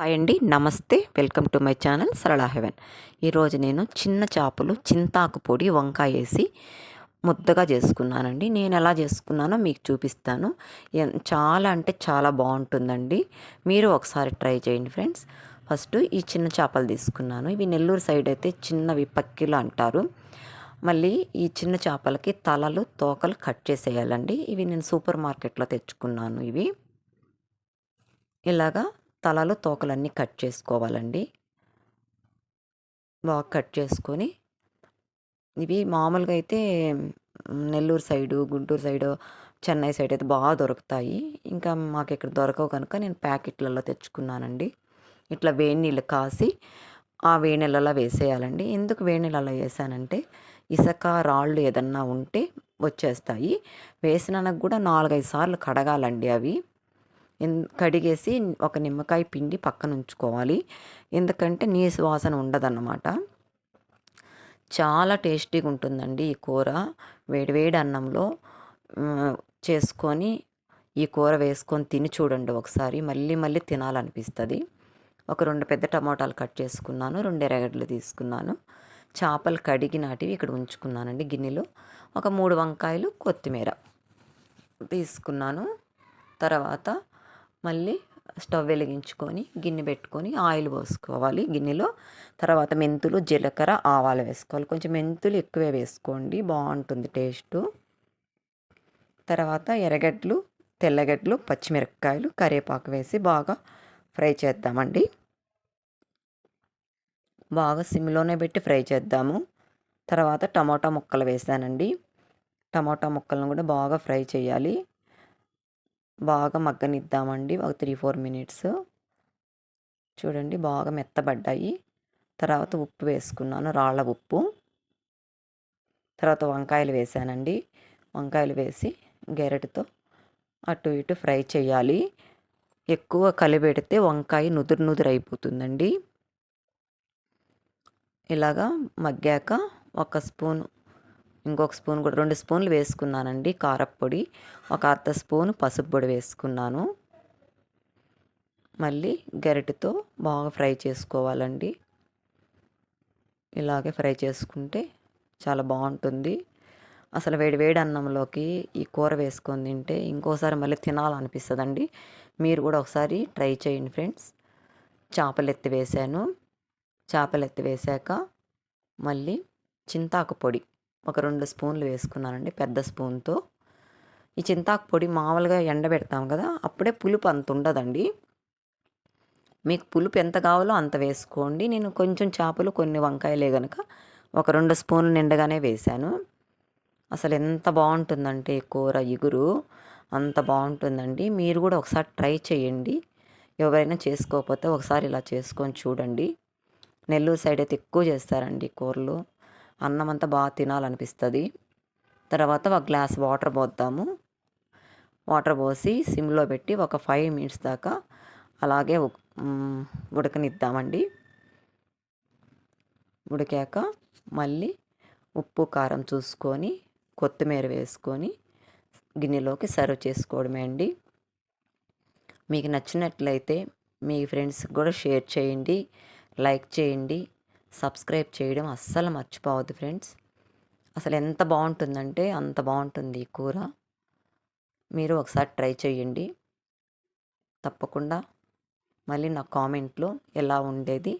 Hi అండి. నమస్తే. Welcome to my channel Sarala heaven. ఈరోజు నేను చిన్న చేపలు చింతాకు పొడి వంకాయ వేసి ముద్దగా చేసుకున్నానండి. నేను ఎలా చేసుకున్నానో మీకు చూపిస్తాను. ఎన్- చాలా అంటే చాలా బాగుంటుందండి. మీరు ఒకసారి ట్రై చేయండి ఫ్రెండ్స్. ఫస్ట్ ఈ చిన్న చేపలు తీసుకున్నాను. ఇవి నెల్లూరు సైడ్ అయితే చిన్నవి పక్కిలు అంటారు. మళ్ళీ ఈ చిన్న చేపలకి తలలు తోకలు కట్ చేసేయాలండి. ఇవి నేను సూపర్ మార్కెట్లో తెచ్చుకున్నాను ఇవి. ఇలాగా తలలు తోకలన్నీ కట్ చేసుకోవాలండి. బాగా కట్ చేసుకొని ఇవి మామూలుగా అయితే Nellore side Guntur side Chennai side అయితే బాగా దొరుకుతాయి. ఇంకా మాకు ఇక్కడ దొరకవు కనుక నేను ప్యాకెట్లలో తెచ్చుకున్నానండి. ఇట్లా వేడి నీళ్ళు కాసి ఆ వేడి నీళ్ళలో వేసేయాలండి. ఎందుకు వేడి నీళ్ళలో వేసానంటే ఇసుక రాళ్ళు ఏదన్నా ఉంటే వచ్చేస్తాయి. వేసినాక కూడా నాలుగైదు సార్లు కడగాలండి అవి. కడిగేసి ఒక నిమ్మకాయ పిండి పక్కన ఉంచుకోవాలి. ఎందుకంటే నీసు వాసన ఉండదన్నమాట. చాలా టేస్టీగా ఉంటుందండి ఈ కూర. వేడివేడి అన్నంలో చేసుకొని ఈ కూర వేసుకొని తిని చూడండి ఒకసారి. మళ్ళీ మళ్ళీ తినాలనిపిస్తుంది. ఒక రెండు పెద్ద టమాటాలు కట్ చేసుకున్నాను. రెండు ఎర్రగడ్డలు తీసుకున్నాను. చేపలు కడిగి నాటివి ఇక్కడ ఉంచుకున్నానండి గిన్నెలో. ఒక మూడు వంకాయలు కొత్తిమీర తీసుకున్నాను. తర్వాత మళ్ళీ స్టవ్ వెలిగించుకొని గిన్నె పెట్టుకొని ఆయిల్ పోసుకోవాలి. గిన్నెలో తర్వాత మెంతులు జీలకర్ర ఆవాలు వేసుకోవాలి. కొంచెం మెంతులు ఎక్కువే వేసుకోండి. బాగుంటుంది టేస్ట్. తర్వాత ఎర్రగడ్డలు తెల్లగడ్డలు పచ్చిమిరపకాయలు కరివేపాకు వేసి బాగా ఫ్రై చేద్దామండి. బాగా సిమ్లోనే పెట్టి ఫ్రై చేద్దాము. తర్వాత టమాటా ముక్కలు వేసానండి. టమాటా ముక్కలను కూడా బాగా ఫ్రై చేయాలి. బాగా మగ్గనిద్దామండి. ఒక త్రీ ఫోర్ మినిట్స్. చూడండి బాగా మెత్తబడ్డాయి. తర్వాత ఉప్పు వేసుకున్నాను రాళ్ళ ఉప్పు. తర్వాత వంకాయలు వేసానండి. వంకాయలు వేసి గెరటితో అటు ఇటు ఫ్రై చేయాలి. ఎక్కువ కలిపెడితే వంకాయ నుదురు నుదురు అయిపోతుందండి. ఇలాగా మగ్గాక ఒక స్పూన్ ఇంకొక స్పూన్ కూడా రెండు స్పూన్లు వేసుకున్నానండి కారప్పొడి ఒక అర్ధ స్పూన్ పసుపు పొడి వేసుకున్నాను. మళ్ళీ గరిటెతో బాగా ఫ్రై చేసుకోవాలండి. ఇలాగే ఫ్రై చేసుకుంటే చాలా బాగుంటుంది. అసలు వేడి వేడి అన్నంలోకి ఈ కూర వేసుకొని తింటే ఇంకోసారి మళ్ళీ తినాలనిపిస్తుందండి. మీరు కూడా ఒకసారి ట్రై చేయండి ఫ్రెండ్స్. చేపలు ఎత్తి వేసాను చేపలు ఎత్తి వేసాక మళ్ళీ చింతాకు పొడి. ఒక రెండు స్పూన్లు వేసుకున్నానండి పెద్ద స్పూన్తో. ఈ చింతాకు పొడి మామూలుగా ఎండబెడతాం కదా అప్పుడే పులుపు అంత ఉండదండి. మీకు పులుపు ఎంత కావాలో అంత వేసుకోండి. నేను కొంచెం చేపలు కొన్ని వంకాయలే కనుక ఒక రెండు స్పూన్లు నిండగానే వేశాను. అసలు ఎంత బాగుంటుందంటే కూర ఇగురు అంత బాగుంటుందండి. మీరు కూడా ఒకసారి ట్రై చేయండి. ఎవరైనా చేసుకోకపోతే ఒకసారి ఇలా చేసుకొని చూడండి. నెల్లూరు సైడ్ అయితే ఎక్కువ చేస్తారండి కూరలు. అన్నం అంతా బాగా తినాలనిపిస్తుంది. తర్వాత ఒక గ్లాస్ వాటర్ పోద్దాము. వాటర్ పోసి సిమ్లో పెట్టి ఒక ఫైవ్ మినిట్స్ దాకా అలాగే ఉడకనిద్దామండి. ఉడికాక మళ్ళీ ఉప్పు కారం చూసుకొని కొత్తిమీర వేసుకొని గిన్నెలోకి సర్వ్ చేసుకోవడమే అండి. మీకు నచ్చినట్లయితే మీ ఫ్రెండ్స్కి కూడా షేర్ చేయండి. లైక్ చేయండి. సబ్స్క్రైబ్ చేయడం అస్సలు మర్చిపోవద్దు ఫ్రెండ్స్. అసలు ఎంత బాగుంటుందంటే అంత బాగుంటుంది ఈ కూర. మీరు ఒకసారి ట్రై చేయండి తప్పకుండా మళ్ళీ నా కామెంట్లో ఎలా ఉండేది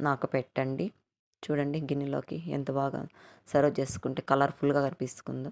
నాకు పెట్టండి. చూడండి గిన్నెలోకి ఎంత బాగా సర్వ్ చేసుకుంటే కలర్ఫుల్గా కనిపిస్తుందో.